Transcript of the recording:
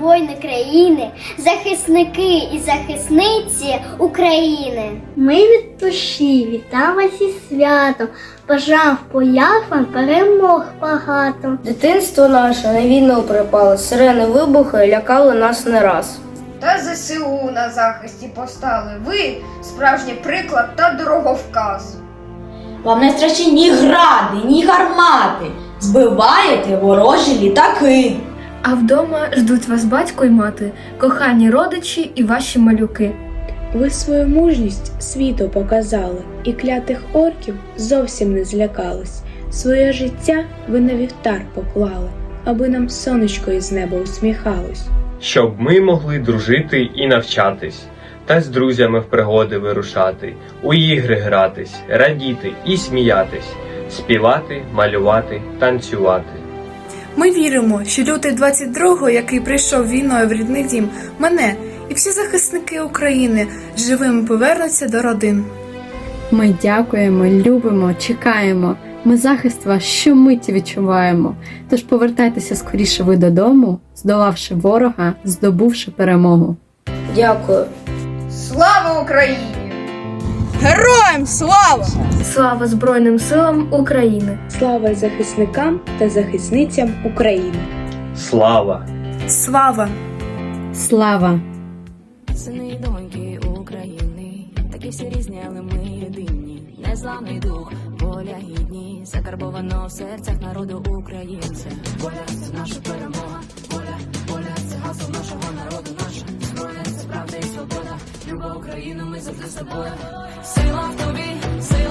воїни країни, захисники і захисниці України. Ми від душі вітаємо вас із святом, бажаємо в вам перемог багато. Дитинство наше на війну припало, сирени вибухи лякали нас не раз. Та ЗСУ на захисті постали. Ви справжній приклад та дороговказ. Вам не страшні ні гради, ні гармати. Збиваєте ворожі літаки. А вдома ждуть вас батько й мати, кохані родичі і ваші малюки. Ви свою мужність світу показали, і клятих орків зовсім не злякались. Своє життя ви на вівтар поклали, аби нам сонечко із неба усміхалось. щоб ми могли дружити і навчатись, та з друзями в пригоди вирушати, у ігри гратись, радіти і сміятись, співати, малювати, танцювати. Ми віримо, що лютий 22-го, який прийшов війною в рідний дім, мене і всі захисники України живими повернуться до родин. Ми дякуємо, любимо, чекаємо. Ми захист вас щомиті відчуваємо. Тож повертайтеся скоріше ви додому, здолавши ворога, здобувши перемогу. Дякую. Слава Україні! Героям слава! Слава Збройним силам України! Слава захисникам та захисницям України! Слава! Слава! Слава! Сини і доньки України, такі всі різні, але ми єдині. Незламний дух, воля гідні, закарбовано в серцях народу українця. Воля це наша перемога, Україну ми завжди собою. Сила в тобі, сила.